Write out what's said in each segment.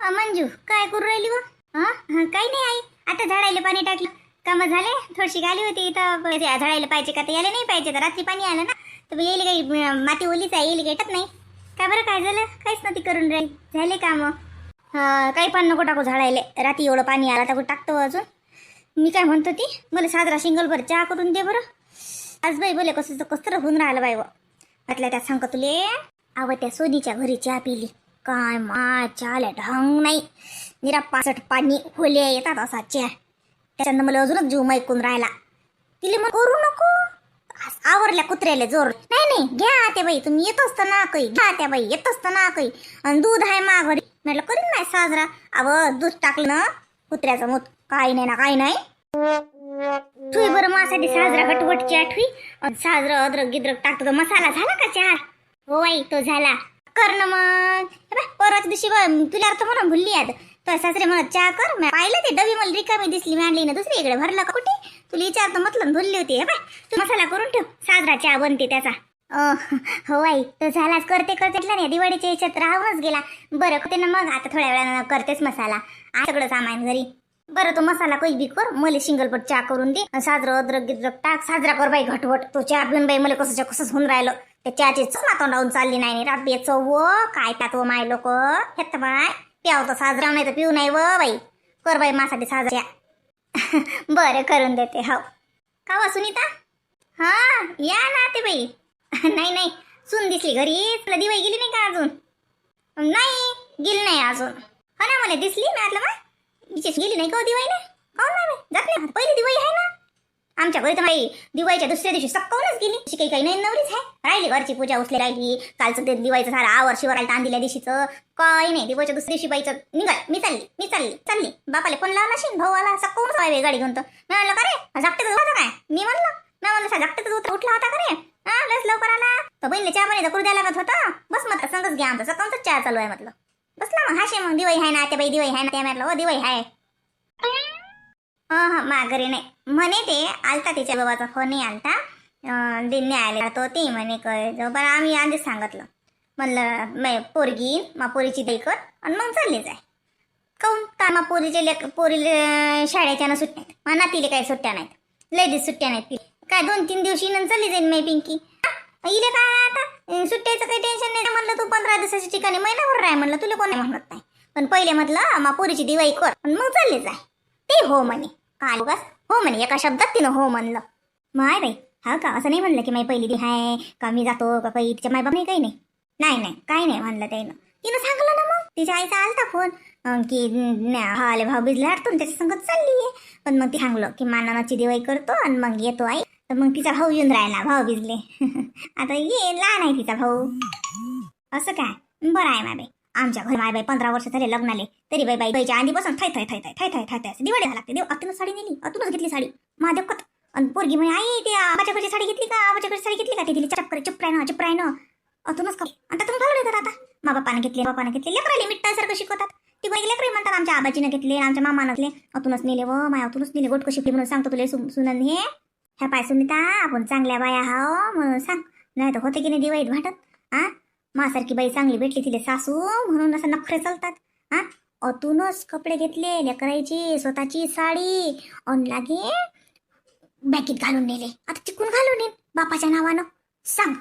अ, मंजू काय करू राहिली व काही नाही आई. आता झाडायला पाणी टाकलं. कामं झाले. थोडीशी गाली होती इथं. झाडायला पाहिजे का? तर यायला नाही पाहिजे तर रात्री पाणी आलं ना. तर येईल काही माती ओलीच आहे. येईल काही नाही. काय बरं? काय झालं? काहीच नव्हती करून राहील. झाले कामं. काही पण नको टाकू झाडायले. रात्री एवढं पाणी आलं तर टाकतो अजून? मी काय म्हणतो ती मला साजरा शिंगलभर चहा करून दे बरं. आज बाई बोले कसं कसं होऊन राहिलं बाई व. म्हटलं त्या सांगतो तुले. आव त्या सोनीच्या घरी चहा पिली. काय मा ढंग नाही निरा पासट पाणी होले येतात असा चहा त्याच्यानं मला अजूनच जीव ऐकून राहिला. तिले मग करू नको. आवरल्या कुत्र्याला जोर. नाही नाही घ्या त्या बाई तुम्ही येत असताना काही घ्या त्या बाई येत असताना काही आणि दूध आहे माघडी म्हटलं करीन नाही साजरा. अव दूध टाकलं ना कुत्र्याचं मूत. काही नाही ना काही नाही. ठुई बरं मासाठी साजरा गटवटची आठवी. साजरा अद्रक गिद्रक टाकतो मसाला झाला का चहा हो आई तो झाला. कर ना मग. हे परवाच्या दिवशी तुला अर्थ म्हणून भुलली आता तर सासरे म्हणत चहा कर. मी पाहिलं ते डबी मला रिकामी दिसली मी आणली ना दुसरी. इकडे भरलं का कुठे. तुला विचारतो म्हटलं भुलली होती. हे बाय तू मसाला करून ठेव. साजरा चहा बनते त्याचा. हो आई तो झालाच करते करते. दिवाळीच्या याच्यात राहूनच गेला. बरं करते ना मग. आता थोड्या वेळानं करतेच मसाला. सगळं सामान घरी. बरं तो मसाला काही बी कर. मला सिंगलपट चहा करून दे. साजरं अद्रक गिद्रक टाक. साजरा कर बाई घटवट. तो चहा पिऊन बाई मला कसं कसंच होऊन राहिलं. त्या चहाची चला तोंडावून चालली नाही नी. रात बेचव व काय त्यात व माय लोक? हेत बाय प्याव तर साजरा नाही तर पिऊ नाही व बाई. कर बाई मासाठी साजऱ्या बरं करून देते हो का वा सुनीता? हा या ना ते बाई. नाही नाही सून दिसली घरी. तुला दिवाळी गेली नाही का अजून? नाही गेली नाही अजून. हो ना मला दिसली मी म्हटलं बा विशेष गेली नाही का हो दिवाई हो ना हो नाही जात नाही. पहिली दिवाई आहे ना. आमच्या घरी तर माई दिवाळीच्या दुसऱ्या दिवशी सक्कावूनच गेली. अशी काही काही नाही नवरीच आहे. राहिली घरची पूजा उचली राहिली. कालचं ते दिवाळीचं सारा आवर शिवरायला ताण दिल्या दिवशीचं काही नाही दिवाळीच्या दुसऱ्या दिवशी बाईचं निघाल. मी चालली मी चालली चालली. बापाला फोन लावला असेल भाऊ आला सक्कावूनच बाई गाडी घेऊन तो मी म्हणलं का रे? झाकटेच होता काय? मी म्हणलं मी म्हणलं झाकटेच उतर उठला होता का रे? हा लस लवकर आला. तर बहिणीला चहा पाणी तर करू द्यायला लागत होता. बस मग संगच घ्या आमचं. सकाळचाच चहा चालू आहे म्हटलं. बसला मग हाशे मग. दिवाळी आहे ना त्या बाई दिवाळी आहे ना त्या म्हटलं हो दिवाळी आहे. हा हा माघारी नाही. म्हणे ते आलता तिच्या बाबाचा फोनही आलता. अं, आले तो ते म्हणे काय बरं आम्ही आधीच सांगितलं. म्हणलं मै पोरगी मा पोरीची दही कर आणि मग चालली जाय. काऊन का मा पोरीचे लेक पोरीले शाळेच्या ना सुट्ट्या आहेत मा नातीले काही सुट्ट्या नाहीत. लेडीज सुट्ट्या नाहीत काय दोन तीन दिवशी नंतर चालली जाईन मै पिंकी. इले काय आता? सुट्ट्याचं काही टेन्शन नाही. म्हणलं तू पंधरा दिवसाच्या ठिकाणी महिनाभर राह. म्हणलं तुला कोणी म्हणत नाही. पण पहिले म्हटलं मा पोरीची दिवाळी कर मग चालली जाय. ते हो म्हणे. काय उगाच हो म्हणे एका शब्दात तिनं हो म्हणलं. माय बाई हा का? असं नाही म्हणलं की माई पहिली दी हाय का मी जातो का काही? तिच्या मायबाप नाही काही नाही. नाही नाही काही नाही म्हणलं त्यानं. तिनं सांगलं ना मग तिच्या आईचा आलता फोन. की न- भावाले भाऊ बिजला हटतो त्याच्या संगत चालली आहे. पण मग ती सांगलं की मानानाची दिवाळी करतो आणि मग येतो आई. तर मग तिचा भाऊ येऊन राहिला भाऊ भिजले आता ये लहान आहे तिचा भाऊ. असं काय? बरं आहे माय बाई आमच्या घर माय बाई पंधरा वर्ष झाले लग्नाले. तरी बाई बाई बाईच्या आधीपासून थाय थाय थाय थाय थाय थाय थाय थाय. दिवाळी झाला लागते. देव अतूनच साडी नेली. अतूनच घेतली साडी. महादेव कत आणि पोरगी म्हणे आई ते आबाच्या घरची साडी घेतली का? आबाच्या घरची साडी घेतली का? ते दिली चप करे चुप ना चुप ना अतूनच का आता तुम्ही घालू तर आता. मा बापाने घेतले बापाने घेतले. लेकराले मिठासारखं शिकवतात. ती बाई लेकरे म्हणतात आमच्या आबाजीनं घेतले आमच्या मामानं घेतले. अतूनच नेले व माय अतूनच नेले. गोट कशी म्हणून सांगतो तुले सु- हे. ह्या पाय सुनिता आपण चांगल्या बाया हाव म्हणून सांग. नाही तर होते की नाही दिवाळीत भाटत हा मासारखी बाई चांगली भेटली तिले सासू म्हणून असं नखरे चालतात. हा? अतूनच कपडे घेतले लेकरायची स्वतःची साडी अन लागे बॅगेत घालून नेले. आता चिकून घालून येईन बापाच्या नावानं. सांग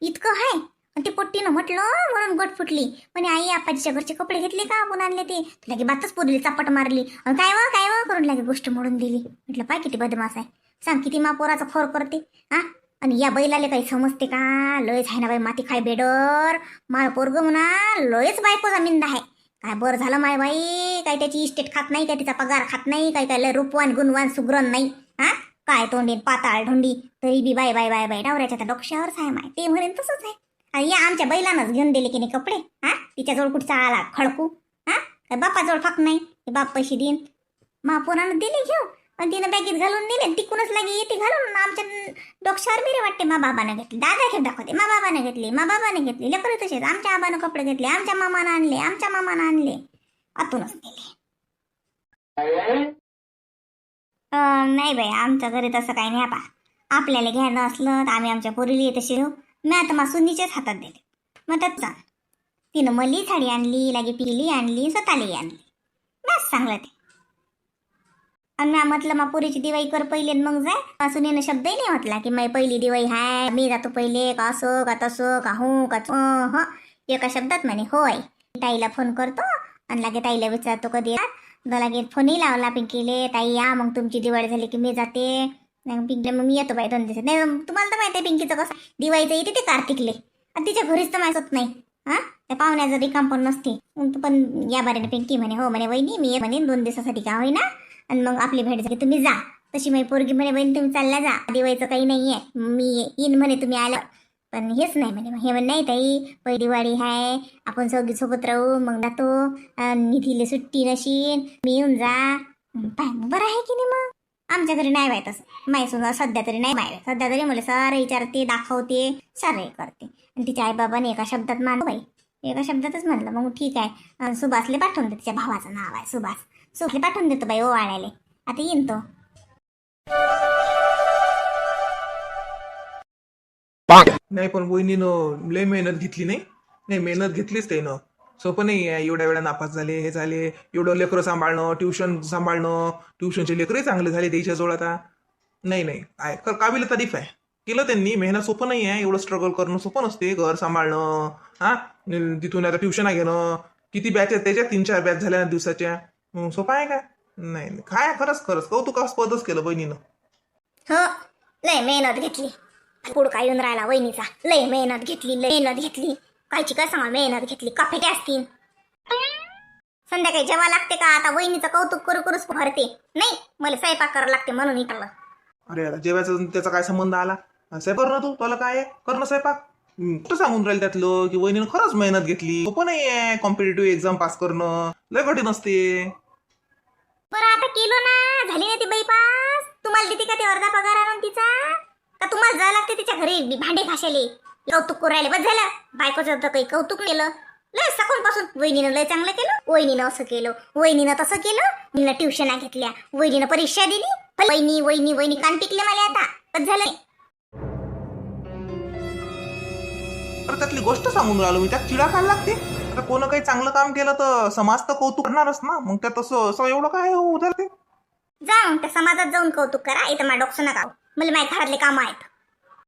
इतकं आहे आणि ते पोट्टीनं म्हटलं म्हणून गट फुटली. म्हणे आई आपाजीच्या घरचे कपडे घेतले का? आपण आणले ते. लागे बातच पोरली चापट मारली. अन काय व काय व? करून लागे गोष्ट मोडून दिली. म्हटलं पाय किती बदमास आहे. सांग किती मा पोराचा खोर करते. हा? आणि या बैलाले काही समजते का? लयच आहे ना बाई माती खाय बेडर. माळ पोरग म्हणा लयच बायको मिंदा आहे काय बरं झालं माय बाई? काय त्याची इस्टेट खात नाही काय तिचा पगार खात नाही काय काय लय रूपवान गुणवान सुग्रण नाही हा? काय तोंडीन पाताळ ढोंडी? तरी बी बाय बाय बाय बाय डावऱ्याच्या त्या डोक्ष्यावरच आहे माय. ते म्हणेन तसंच आहे. आणि या आमच्या बैलानंच घेऊन दिले की नाही कपडे हा? तिच्याजवळ कुठचा आला खडकू हा? काय बापाजवळ फाक नाही बाप पैसे देईन. महापोरानं दिले घेऊ आणि तिनं बॅगेत घालून दिले तिकूनच लागे येते घालून. आमच्या डोक्षावर बिरे वाटते मा बाबानं घेतली. दादा घेत दाखवते मा बाबानं घेतली. मा बाबानं घेतली. लेकरं तसेच आमच्या आबानं कपडे घेतले. आमच्या मामानं आणले. आमच्या मामानं आणले. आतूनच दिले नाही बाई आमच्या घरी तसं काही नाही बा. आपल्याला घ्यायला असलं तर आम्ही आमच्या पोरीला येत शिरू हो. मी आता मा सुनीच्याच हातात दिले मग त्यात जा तिनं मली साडी आणली लागे पिली आणली स्वतःलाही आणली. बस चांगलं ते. आणि म्या म्हटलं मा पुरीची दिवाळी कर पहिले आणि मग जाय सुनेनं शब्दही नाही म्हटला की माझी पहिली दिवाळी हाय मी जातो पहिले का असो का तसो का हो का अं, ह एका शब्दात म्हणे होय. ताईला फोन करतो आणि लागे ताईला विचारतो कधी येणार. लागे फोनही लावला पिंकीले ताई या मग तुमची दिवाळी झाली की मी जाते. मग पिंकीला मग मी येतो बाई दोन दिवसात. नाही तुम्हाला तर माहिती आहे पिंकीचं कसं दिवाळीचं येते ते कार्तिकले. आणि तिच्या घरीच तर माहीत नाही. हा त्या पाहुण्याचं रिकाम पण नसते. मग पण या बारीने पिंकी म्हणे हो म्हणे वहिनी मी ये म्हणे दोन दिवसासाठी का होईना. आणि मग आपली भेट झाली तुम्ही जा. तशी माझी पोरगी म्हणे बहीण तुम्ही चालला जा. दिवाळीचं काही नाही आहे मी येईन म्हणे तुम्ही आलं पण हेच नाही म्हणे. हे म्हणे नाही ताई पहिली दिवाळी आहे आपण सगळी सोबत राहू. मग जातो. अन् निधीले सुट्टी नशीन. मी येऊन जा. मग बरं आहे की नाही मग? आमच्या घरी नाही माहीत असं माहीत सुद्धा सध्या तरी नाही माहीत सध्या तरी मला सारे विचारते दाखवते. सारं करते. आणि तिच्या आईबाबाने एका शब्दात मानलं बाई. एका शब्दातच म्हणलं मग ठीक आहे. सुभाषले पाठवून दे तिच्या भावाचं नाव आहे सुभाष. सुभाषले पाठवून देतो बाई ओ आणायले आता येईन तो. नाही पण वहिनीनं लय मेहनत घेतली नाही. नाही मेहनत घेतलीच त्यानं. सोपं नाही आहे एवढ्या वेळा नापास झाले हे झाले एवढं लेकरं सांभाळणं ट्युशन सांभाळणं ट्युशनचे लेकरही चांगले झाले त्याच्याजवळ आता नाही नाही आहे. कर काबिल तारीफ आहे. केलं त्यांनी मेहनत सोपं नाही आहे एवढं स्ट्रगल करणं सोपं नसते घर सांभाळणं हा? तिथून आता ट्युशन घेणं किती बॅच आहेत त्याच्या तीन चार बॅच झाल्या ना दिवसाच्या. मग सोपं आहे का? नाही नाही. काय? खरंच खरंच. कौतुकास्पदच केलं बहिणीनं. हो लय मेहनत घेतली. पुढं काय येऊन राहिला वहिनीचा? लय मेहनत घेतली लय मेहनत घेतली. कायची काय सांगा मेहनत घेतली? कफेटे असतील संध्याकाळी जेव्हा लागते का? आता वहिनीचं कौतुक करू करूच भरते. नाही मला स्वयंपाक करावं लागते म्हणून इकडलं. अरे आता जेवायचा त्याचा काय संबंध आला? स्वयंपाक कर ना तू तुला काय आहे? कर ना स्वयंपाक. हम्म, कुठं सांगून राहील त्यातलं की वहिनीनं खरंच मेहनत घेतली? सोपं नाही आहे कॉम्पिटेटिव्ह एक्झाम पास करणं. लय कठीण असते. बरं आता केलो ना. झाली ना ती बाई पास तुम्हाला देते का ते अर्धा पगार आणून तिचा? का तुम्हाला जावं लागते तिच्या घरी. बी- भांडे घासायले. कौतुक करू बस झालं. बायकोचं तर काही कौतुक केलं. लय सकून पासून वहिनीनं लय चांगलं केलं. वहिनीनं असं केलं. वहिनीनं तसं केलं. वहिनीनं ट्युशना घेतल्या. वहिनीनं परीक्षा दिली. वहिनी वहिनी वहिनी कान पिकले मला आता. बस झालं. त्यातली गोष्ट सांगून राहिलो मी. त्यात चिडा खायला लागते. तर कोण काही चांगलं काम केलं तर समाज तर कौतुक करणारच ना. मग त्यात असं असं एवढं काय होऊ ते? जाऊन त्या समाजात जाऊन कौतुक करा. इथं माझ्या डॉक्टर नका मला माझ्या घरातले काम आहेत.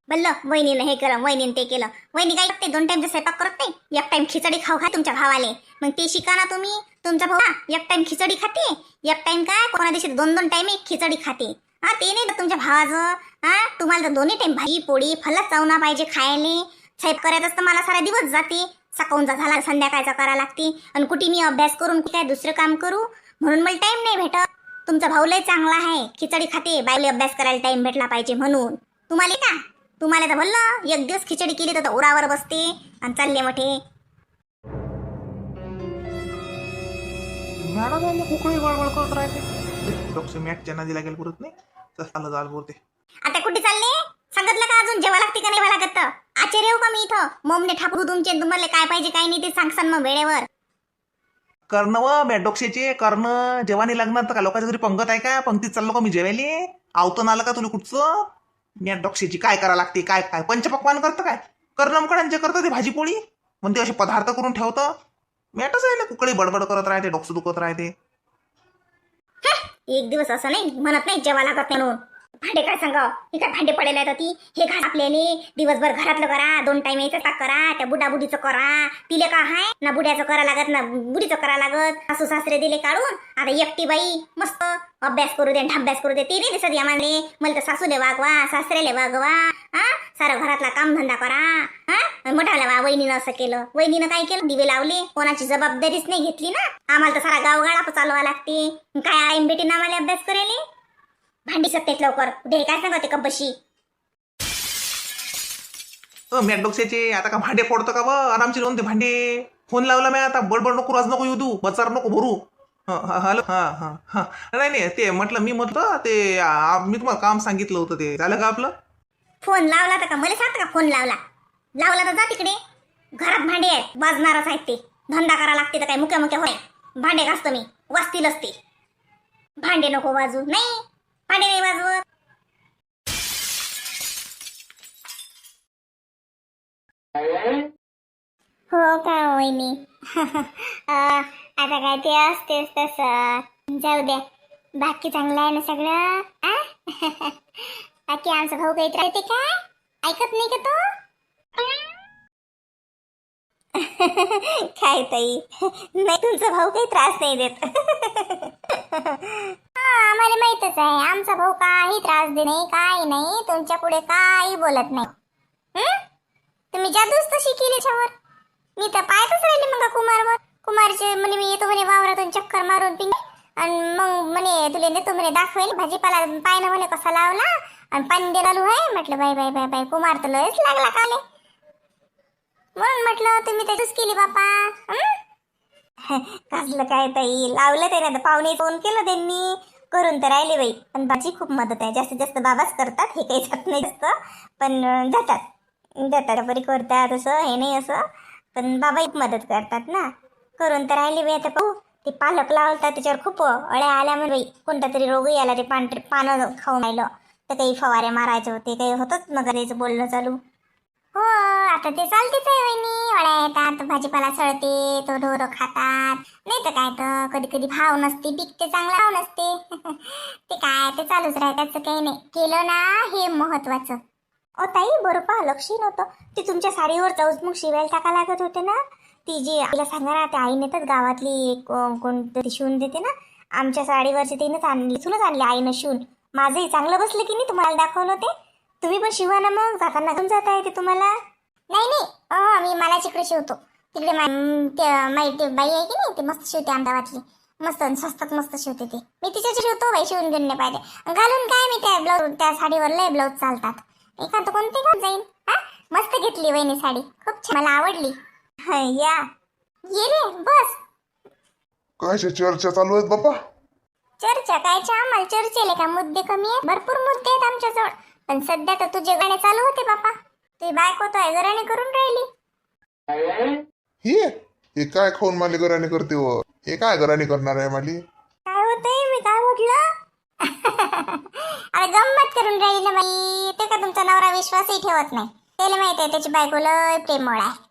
बल्ल वहिनीनं हे केलं वहिनीनं ते केलं. वहिनी काय करते? दोन टाइमचा स्वयंपाक करत नाही. एक टाइम खिचडी खाऊ खा तुमच्या भावाले. मग ते शिका ना तुम्ही. तुमचा भाऊ एक टाइम खिचडी खाते. एक टाइम काय? कोणा दिवशी दोन दोन टाइम खिचडी खाते. हा ते नाही ना तुमच्या भावाचं. हा तुम्हाला तर दोन्ही टाइम भाजी पोळी फलच चावना पाहिजे खायले. साहेब करायचं तर मला सारा दिवस जाते. सकाळचा झाला संध्याकाळचा करा लागते. आणि कुठे मी अभ्यास करून काय दुसरं काम करू? म्हणून मला टाइम नाही भेटत. तुमचा भाऊ लय चांगला आहे. खिचडी खाते. बायले अभ्यास करायला टाइम भेटला पाहिजे म्हणून. तुम्हाला का? तुम्हाला तर भल्लं एक दिवस खिचडी केली तर उरावर बसते आणि चालले मोठे. मॅडम यांनी कुकळी गळबळ करत राहते. डॉक्टर मॅटच्या नादी लागेल पुरत नाही. जाल आता कुठे चालले? सांगितलं का अजून जेवा लागते का नाही लागत? आचार्य येऊ का मी इथं. मोमने ठाकरू तुमचे तुम्हाला काय पाहिजे काय नाही ते सांगसान मग वेळेवर. कर्ण व बॅडोक्षेचे कर्ण जेवानी लग्नात तर का लोकांच्या घरी पंगत आहे का? पंक्तीत चाललो का मी जेवायले? आवतं आलं का तुला कुठचं? डॉक्षेची काय करा लागते काय काय? पंचपक्वान करतं काय? कर्णमकडांचे करतं ते भाजी पोळी म्हणते असे पदार्थ करून ठेवतं. मॅटच आहे ना कुकडी बडबड करत राहते डोकं दुखत राहते. एक दिवस असं नाही म्हणत नाही जेवा लागत नाही म्हणून. भांडे काय सांग हे काय भांडे पडेल आहेत ती हे घास आपल्याने दिवसभर घरातलं करा दोन टाइम यायचं ताक करा त्या बुडा बुडीचं करा. तिले का हाय? ना बुड्याचं करा लागत ना बुडीचं करा लागत. सासू सासरे दिले काढून आता एकटी बाई मस्त अभ्यास करू दे अभ्यास करू दे ते नाही दिसत यामाने मला तर सासूले वागवा सासरेले वागवा. हा सारा घरातला कामधंदा करा. हा मोठाला वा वहिनीनं असं केलं. वहिनीनं काय केलं? दिवे लावले. कोणाची जबाबदारीच नाही घेतली ना. आम्हाला तर सारा गावगाळा चालवा लागते. काय आईन बेटीनं आम्हाला अभ्यास करेल? भांडी सत्तेत लवकर. उद्या हे काय सांगते कब्बशी अ मॅटडोक्षेचे आता का भांडे फोडतं का व आरामशीर होऊन ते भांडे. फोन लावला मी आता. बडबड नको राज नको येऊ तू. बचार नको भरू. हा हा हॅलो. हा हा नाही नाही ते म्हटलं मी म्हटलं ते आ, मी तुम्हाला काम सांगितलं होतं ते. झालं का आपलं? फोन लावला तर का? मला सांगता का फोन लावला? लावला तर जा तिकडे. घरात भांडे आहेत. वाजणारच आहेत ते. धंदा करा लागते तर काय मुक्या मुक्या होय. भांडे घासतो मी. वाजतीलच ते. भांडे नको वाजू. नाही. भांडे नाही वाजवत हो का वहिनी? आता काय ते असतेच तस. जाऊ द्या. बाकी चांगलं आहे ना सगळं? बाकी आमचा भाऊ काही त्रास काय ऐकत नाही का तो? काय ताई? नाही तुमचा भाऊ काही त्रास नाही देत. आम्हाला माहितच आहे. आमचा भाऊ काही त्रास दे नाही काही नाही. तुमच्यापुढे काही बोलत नाही. तुम्ही जादूच तशी केली याच्यावर. मी तर पाहतच राहिली मग कुमारवर. कुमारचे म्हणे मी येतो म्हणे वावरातून चक्कर मारून पिंग. आणि मग म्हणे तुले नेतो म्हणे दाखवेल. भाजीपाला पायनं म्हणे कसा लावला. आणि पाणी दे आहे. म्हटलं बाय बाय बाय बाय कुमार तर लयच लागला काले. म्हणून म्हटलं तुम्ही त्याचीच केली बापा. कसलं काय ताई लावलं त्याने आता. पाहुणे फोन केलं त्यांनी. करून तर राहिले बाई. पण बाची खूप मदत आहे. जास्तीत जास्त बाबाच करतात हे काही जात नाही जास्त. पण जातात. जातात. बरी करतात असं हे नाही असं. पण बाबा एक मदत करतात ना. करून तर राहिले बाई आता पाहू. ते पालक लावतात त्याच्यावर खूप अळ्या आल्या म्हणजे कोणता तरी रोगही आला ते पांढरे पानं खाऊन राहिलं. तर काही फवारे मारायचे होते काही होतच मग त्याचं बोलणं चालू. आता ते चालतेच आहे वहिनी. वड्या येतात भाजीपाला सळते तो ढोरं खातात. नाही तर काय तर कधी कधी भाव नसते पिकते चांगला भाव नसते. ते काय ते चालूच राहत काही नाही. केलं ना हे महत्वाचं. ओ ताई बरोबर लक्ष नव्हतं ती तुमच्या साडीवर जाऊच मग शिवायला टाका लागत होते ना. ती जी आईला सांगा ना त्या आईने तर गावातली एक, कोणतरी शिवून देते ना. आमच्या साडीवरची तिनंच आणली इथूनच आणली आईनं शिवून. माझंही चांगलं बसलं की नाही तुम्हाला दाखवलं ते. तुम्ही पण शिवा ना मग जाताना घेऊन जाता येते तुम्हाला. नाही नाही. अं, मी मला तिकडे शिवतो तिकडे माहिती बाई आहे की नाही ती मस्त शिवते अहमदाबादली मस्त स्वस्तात मस्त शिवते ती. मी तिच्याची शिवतो बाई शिवून घेऊन नाही पाहिजे घालून काय मी त्या ब्लाऊज त्या साडीवर लय ब्लाऊज चालतात. एखादं कोणती घाल जाईन? हा? मस्त घेतली वहिनी साडी. खूप छान. मला आवडली. हं, या. ये रे बस. कायच्या चर्चा चालू आहेत बाप्पा? चर्चा? कायच्या आम्हाला चर्चेले का मुद्दे कमी आहेत? भरपूर मुद्दे आहेत आमच्याजवळ. पण सध्या तर तुझे गाणे चालू होते बापा तुझी बायको तो घराने करून राहिली. हे? हे काय खाऊन माली गराने करते व हे काय गराने करणार आहे माली? काय होतंय? मी काय म्हटलं? अरे गंमत करून राहिली ना बाई. ते का तुमचा नवरा विश्वासही ठेवत नाही. त्याला माहीत आहे त्याची बायको लय प्रेमळ आहे.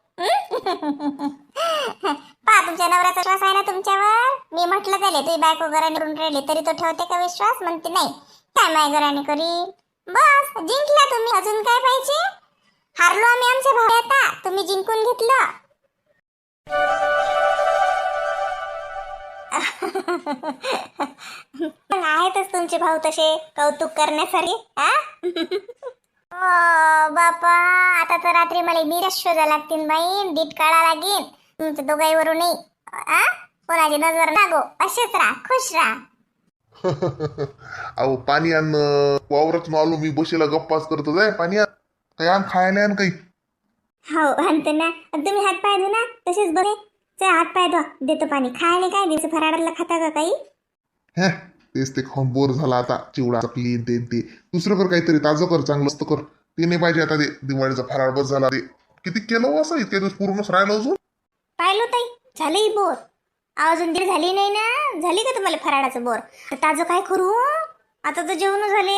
पा तुमच्या नवऱ्याचा विश्वास आहे ना तुमच्यावर? मी म्हटलं त्याला तुझी बायको घराने करून राहिली तरी तो ठेवते का विश्वास? म्हणते नाही. काय माय घराने करी बस जिंकला तुम्ही. अजून काय पाहिजे? हारलो आम्ही आमचे भाऊ आता तुम्ही जिंकून घेतलं. पण आहेतच तुमचे भाऊ तसे कौतुक करण्यासाठी ओ हो, बापा. आता तर रात्री मला नीरस शोधा लागतील बाई डीट काढा लागेल. तुमच्या दोघाईवरूनही आ कोणाची नजर लागो असेच राहा खुश राहा. अहो पाणी आण वावरच आलो मी बशीला गप्पाच करतो जाय पाणी आण. आण खायला आण काही. हो आणते ना तुम्ही हात पाय धु ना तसेच बरे चल हात पाय धुवा देतो पाणी. खायला काय दिवस फराडाला खाता का काही? हे तेच ते खाऊन बोर झाला आता. चिवडा चकली ते ते. दुसरं कर काहीतरी ताजं कर चांगलं असतं कर. ते नाही पाहिजे आता ते दिवाळीचा फराळ बस झाला ते. किती केलं हो असं? इतके दिवस पूर्णच राहिलं अजून? पाहिलं ताई झालंही बोर. अजून दीड झाली नाही ना? झाली का तुम्हाला फराळाचं बोर? तर ताजं काय करू आता तर जेवण झाले.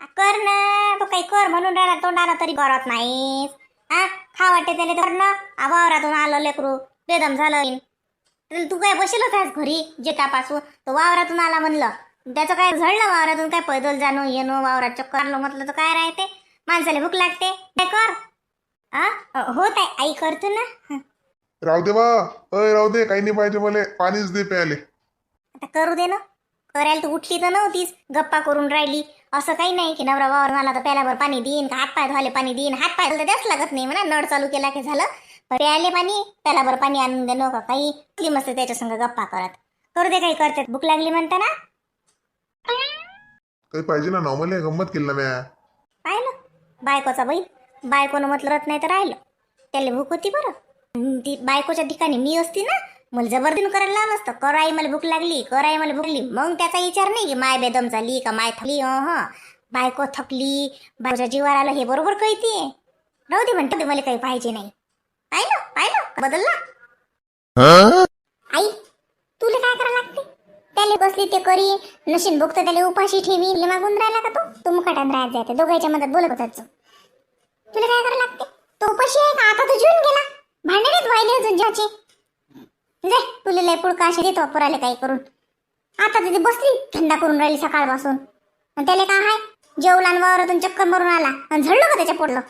कर ना. तो काही कर म्हणून राहिला तोंडाला तरी करत नाहीस. हा खा वाटते त्याला तर ना. आ, वावरातून आलं लेकरू. बेदम झालं तू काय बसेलच आहेस घरी जे तापासून तो वावरातून आला म्हणलं. त्याचं काय झडलं वावरातून? काय पैदल जाणं येणं वावरात चक्कर आलं म्हटलं तर काय राहते? माणसाला भूक लागते. काय कर. आ होत आहे. आई करतो ना. राहू दे बा. अय राहू दे. काही नाही पाहिजे मला. पाणीच दे प्याले आता करू दे ना. करायला तर उठली तर नव्हतीच गप्पा करून राहिली. असं काही नाही की नवरा वावर मला तर प्याल्यावर पाणी देईन का हातपाय धुवाले पाणी देईन. हातपाय धुवायला तर द्याच लागत नाही म्हणा नळ चालू केला की झालं. पण प्यायले पाणी प्याल्यावर पाणी आणून दे नको काही. उठली मस्त त्याच्या संग गप्पा करत. करू दे काही करतात भूक लागली म्हणता ना? काही पाहिजे ना नॉर्मली गंमत केली ना म्या. पाहिलं. बायकोचा बैल बायकोनं म्हटलं रत नाही तर राहिलं. त्याला भूक होती बरं. ती बायकोच्या ठिकाणी मी असती ना मला जबरदीन करायला लावलं असतं. कराई मला भूक लागली कर आई मला भूक लागली. मग त्याचा विचार नाही की माय बेदम झाली का माय थकली अह. बायको थकली बायकोच्या जीवावर आलं हे बरोबर कळते राहू दे म्हणते मला काही पाहिजे नाही. पाहिलं पाहिलं बदलला. आई तुला काय करायला लागते? त्याला बसली ते करी नशीन भूक तर त्याला उपाशी ठेवी मागून राहिला का तो? तू मुखाटात राहत जाते दोघांच्या मदत बोलत होताच तुला काय करायला लागते? तो उपाशी आहे का? आता तो जीवन गेला. भांडणेच व्हायले अजून ज्याचे. जे तुला लय पुडका असे देतो पुराले काही करून. आता तिथे बसली थंडा करून राहिली सकाळपासून. आणि त्याला काय हाय? जेवला वावरातून चक्कर मारून आला आणि झडलं का त्याच्या पडलं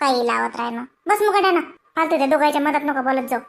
काही लावत राहिलं. बस मुकाट्यानं फालतू त्या दोघांच्या मदत नका बोलत जाऊ.